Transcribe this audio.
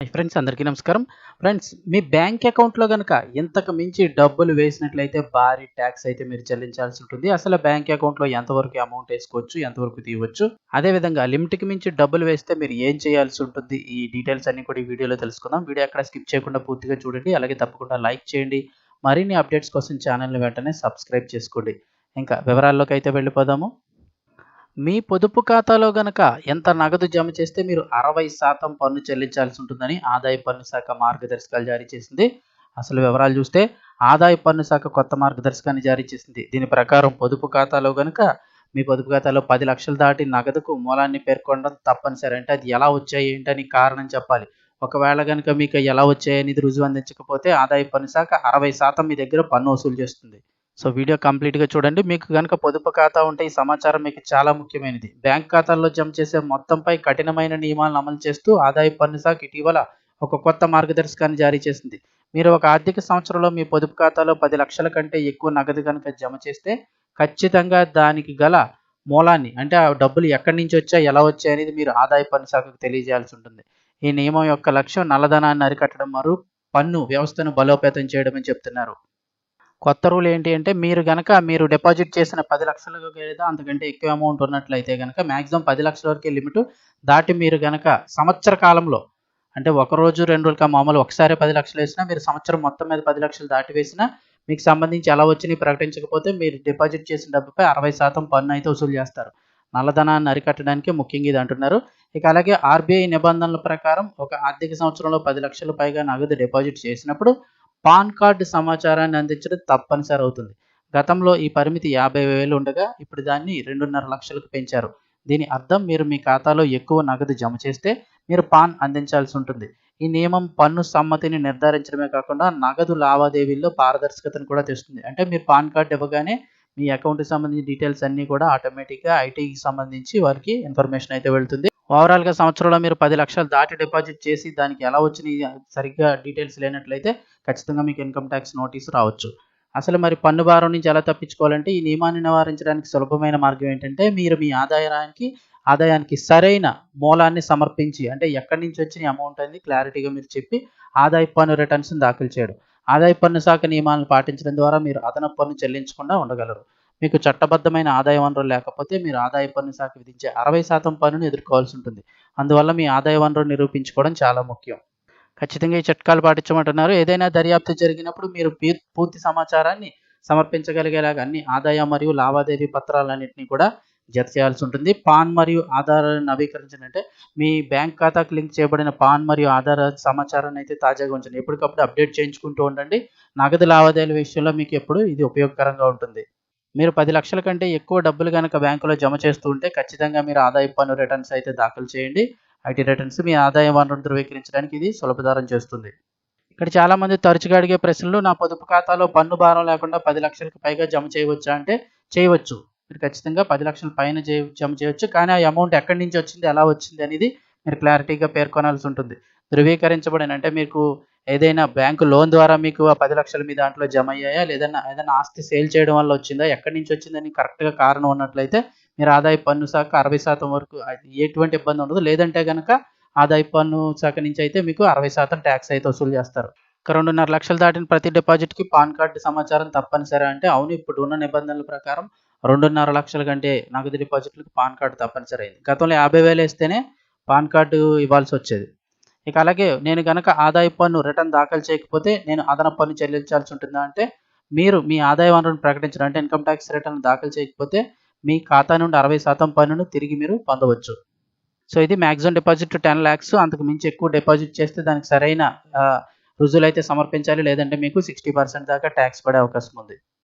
Friends అందరికీ నమస్కారం. Friends మీ bank అకౌంట్లో కనుక ఇంతకు మించి డబ్బులు వేసినట్లయితే భారీ ట్యాక్స్ అయితే మీరు చెల్లించాల్సి ఉంటుంది. అసలు బ్యాంక్ అకౌంట్లో ఎంతవరకు అమౌంట్ వేసుకోవచ్చు ఎంతవరకు తీయవచ్చు? అదేవిధంగా లిమిట్కి మించి డబ్బులు వేస్తే మీరు ఏం చేయాల్సి ఉంటుంది? ఈ డీటెయిల్స్ అన్ని కూడా ఈ వీడియోలో తెలుసుకుందాం. వీడియో అక్కడ స్కిప్ చేయకుండా పూర్తిగా చూడండి. అలాగే తప్పకుండా లైక్ చేయండి. మరిన్ని అప్డేట్స్ కోసం ఛానల్ని వెంటనే సబ్స్క్రైబ్ చేసుకోండి. ఇంకా వివరాల్లోకి అయితే వెళ్ళిపోదాము. మీ పొదుపు ఖాతాలో గనక ఎంత నగదు జమ చేస్తే మీరు అరవై శాతం పన్ను చెల్లించాల్సి ఉంటుందని ఆదాయ పన్ను శాఖ మార్గదర్శకాలు జారీ చేసింది. అసలు వివరాలు చూస్తే ఆదాయ పన్ను శాఖ కొత్త మార్గదర్శకాన్ని జారీ చేసింది. దీని ప్రకారం పొదుపు ఖాతాలో గనక మీ పొదుపు ఖాతాలో పది లక్షలు దాటి నగదుకు మూలాన్ని పేర్కొనడం తప్పనిసరి అంటే అది ఎలా వచ్చాయి ఏంటని కారణం చెప్పాలి. ఒకవేళ కనుక మీకు ఎలా వచ్చాయనేది రుజువు అందించకపోతే ఆదాయ పన్ను శాఖ అరవై శాతం మీ దగ్గర పన్ను వసూలు చేస్తుంది. సో వీడియో కంప్లీట్గా చూడండి. మీకు కనుక పొదుపు ఖాతా ఉంటే ఈ సమాచారం మీకు చాలా ముఖ్యమైనది. బ్యాంక్ ఖాతాల్లో జమ చేసే మొత్తంపై కఠినమైన నియమాలను అమలు చేస్తూ ఆదాయ పన్ను శాఖ ఇటీవల ఒక కొత్త మార్గదర్శకాన్ని జారీ చేసింది. మీరు ఒక ఆర్థిక సంవత్సరంలో మీ పొదుపు ఖాతాలో పది లక్షల కంటే ఎక్కువ నగదు కనుక జమ చేస్తే ఖచ్చితంగా దానికి గల మూలాన్ని అంటే ఆ డబ్బులు ఎక్కడి నుంచి వచ్చా ఎలా వచ్చాయి అనేది మీరు ఆదాయ పన్ను శాఖకు తెలియజేయాల్సి ఉంటుంది. ఈ నియమం యొక్క లక్ష్యం నల్లధనాన్ని అరికట్టడం మరియు పన్ను వ్యవస్థను బలోపేతం చేయడం అని చెప్తున్నారు. కొత్త రూల్ ఏంటి అంటే మీరు గనక మీరు డిపాజిట్ చేసిన పది లక్షలకు లేదా అంతకంటే ఎక్కువ అమౌంట్ ఉన్నట్లయితే కనుక మ్యాక్సిమం పది లక్షల వరకే లిమిట్ దాటి మీరు గనక సంవత్సర కాలంలో అంటే ఒక రోజు రెండు రోజులు మామూలు ఒకసారి పది లక్షలు వేసినా మీరు సంవత్సరం మొత్తం మీద పది లక్షలు దాటి వేసినా మీకు సంబంధించి ఎలా వచ్చినాయి ప్రకటించకపోతే మీరు డిపాజిట్ చేసిన డబ్బుపై అరవై శాతం పన్ను అయితే వసూలు చేస్తారు. నల్లధనాన్ని అరికట్టడానికి ముఖ్యంగా ఇది అంటున్నారు. ఇక అలాగే ఆర్బీఐ నిబంధనల ప్రకారం ఒక ఆర్థిక సంవత్సరంలో పది లక్షల పైగా నగదు డిపాజిట్ చేసినప్పుడు పాన్ కార్డు సమాచారాన్ని అందించడం తప్పనిసరి అవుతుంది. గతంలో ఈ పరిమితి యాభై వేలు ఉండగా ఇప్పుడు దాన్ని రెండున్నర లక్షలకు పెంచారు. దీని అర్థం మీరు మీ ఖాతాలో ఎక్కువ నగదు జమ చేస్తే మీరు పాన్ అందించాల్సి ఉంటుంది. ఈ నియమం పన్ను సమ్మతిని నిర్ధారించడమే కాకుండా నగదు లావాదేవీల్లో పారదర్శకతను కూడా తెస్తుంది. అంటే మీరు పాన్ కార్డు ఇవ్వగానే మీ అకౌంట్కి సంబంధించిన డీటెయిల్స్ అన్నీ కూడా ఆటోమేటిక్గా ఐటీకి సంబంధించి వారికి ఇన్ఫర్మేషన్ అయితే వెళ్తుంది. ఓవరాల్గా సంవత్సరంలో మీరు పది లక్షలు దాటి డిపాజిట్ చేసి దానికి ఎలా వచ్చినాయి సరిగ్గా డీటెయిల్స్ లేనట్లయితే ఖచ్చితంగా మీకు ఇన్కమ్ ట్యాక్స్ నోటీస్ రావచ్చు. అసలు మరి పన్ను భారం నుంచి ఎలా తప్పించుకోవాలంటే ఈ నియమాన్ని నివారించడానికి సులభమైన మార్గం ఏంటంటే మీరు మీ ఆదాయానికి ఆదాయానికి సరైన మూలాన్ని సమర్పించి అంటే ఎక్కడి నుంచి వచ్చిన అమౌంట్ అనేది క్లారిటీగా మీరు చెప్పి ఆదాయ పన్ను రిటర్న్స్ దాఖలు చేయడం. ఆదాయ పన్ను శాఖ నియమాలను పాటించడం ద్వారా మీరు అదనపు పన్ను చెల్లించకుండా ఉండగలరు. మీకు చట్టబద్ధమైన ఆదాయ వనరులు లేకపోతే మీరు ఆదాయ పన్ను శాఖ విధించే అరవై శాతం పన్నును ఎదుర్కోవాల్సి ఉంటుంది. అందువల్ల మీ ఆదాయ వనరులు నిరూపించుకోవడం చాలా ముఖ్యం. ఖచ్చితంగా ఈ చిట్కాలు పాటించమంటున్నారు. ఏదైనా దర్యాప్తు జరిగినప్పుడు మీరు పూర్తి సమాచారాన్ని సమర్పించగలిగేలాగా అన్ని ఆదాయ మరియు లావాదేవీ పత్రాలన్నింటినీ కూడా జత చేయాల్సి ఉంటుంది. పాన్ మరియు ఆధార్ నవీకరించాలంటే మీ బ్యాంక్ ఖాతాకు లింక్ చేయబడిన పాన్ మరియు ఆధార్ సమాచారాన్ని అయితే తాజాగా ఉంచండి. ఎప్పటికప్పుడు అప్డేట్ చేయించుకుంటూ ఉండండి. నగదు లావాదేవీల విషయంలో మీకు ఎప్పుడు ఇది ఉపయోగకరంగా ఉంటుంది. మీరు పది లక్షల కంటే ఎక్కువ డబ్బులు కనుక బ్యాంకులో జమ చేస్తూ ఉంటే ఖచ్చితంగా మీరు ఆదాయ పన్ను రిటర్న్స్ అయితే దాఖలు చేయండి. ఐటీ రిటర్న్స్ మీ ఆదాయ వనరును ధృవీకరించడానికి ఇది సులభతరం చేస్తుంది. ఇక్కడ చాలా మంది తరచుగా అడిగే ప్రశ్నలు నా పొదుపు ఖాతాలో పన్ను భారం లేకుండా పది లక్షలకు పైగా జమ చేయవచ్చా అంటే చేయవచ్చు. మీరు ఖచ్చితంగా పది లక్షల పైన జమ చేయవచ్చు. కానీ ఆ అమౌంట్ ఎక్కడి నుంచి వచ్చింది ఎలా వచ్చింది అనేది మీరు క్లారిటీగా పేర్కొనాల్సి ఉంటుంది. ధృవీకరించబడిన అంటే మీకు ఏదైనా బ్యాంకు లోన్ ద్వారా మీకు ఆ పది లక్షలు మీ దాంట్లో జమ అయ్యాయా? లేదన్నా ఏదైనా ఆస్తి సేల్ చేయడం వల్ల వచ్చిందా? ఎక్కడి నుంచి వచ్చిందని కరెక్ట్గా కారణం ఉన్నట్లయితే మీరు ఆదాయ పన్ను శాఖ అరవై శాతం వరకు ఎటువంటి ఇబ్బంది ఉండదు. లేదంటే కనుక ఆదాయ పన్ను శాఖ నుంచి అయితే మీకు అరవై శాతం ట్యాక్స్ అయితే వసూలు చేస్తారు. ఇక రెండున్నర లక్షలు దాటిన ప్రతి డిపాజిట్కి పాన్ కార్డు సమాచారం తప్పనిసరి అంటే అవును ఇప్పుడు ఉన్న నిబంధనల ప్రకారం రెండున్నర లక్షల కంటే నగదు డిపాజిట్లకు పాన్ కార్డు తప్పనిసరి అయింది. గతంలో యాభై వేలు వేస్తేనే పాన్ కార్డు ఇవ్వాల్సి వచ్చేది. ఇక అలాగే నేను కనుక ఆదాయ పన్ను రిటర్న్ దాఖలు చేయకపోతే నేను అదనపు పన్ను చెల్లించాల్సి ఉంటుందా అంటే మీరు మీ ఆదాయ వనరును ప్రకటించడం అంటే ఇన్కమ్ ట్యాక్స్ రిటర్న్ దాఖలు చేయకపోతే మీ ఖాతా నుండి అరవై శాతం పన్నును తిరిగి మీరు పొందవచ్చు. సో ఇది మ్యాక్సిమం డిపాజిట్ టెన్ ల్యాక్స్ అంతకు మించి ఎక్కువ డిపాజిట్ చేస్తే దానికి సరైన రుజువులు అయితే సమర్పించాలి. లేదంటే మీకు సిక్స్టీ పర్సెంట్ దాకా ట్యాక్స్ పడే అవకాశం ఉంది.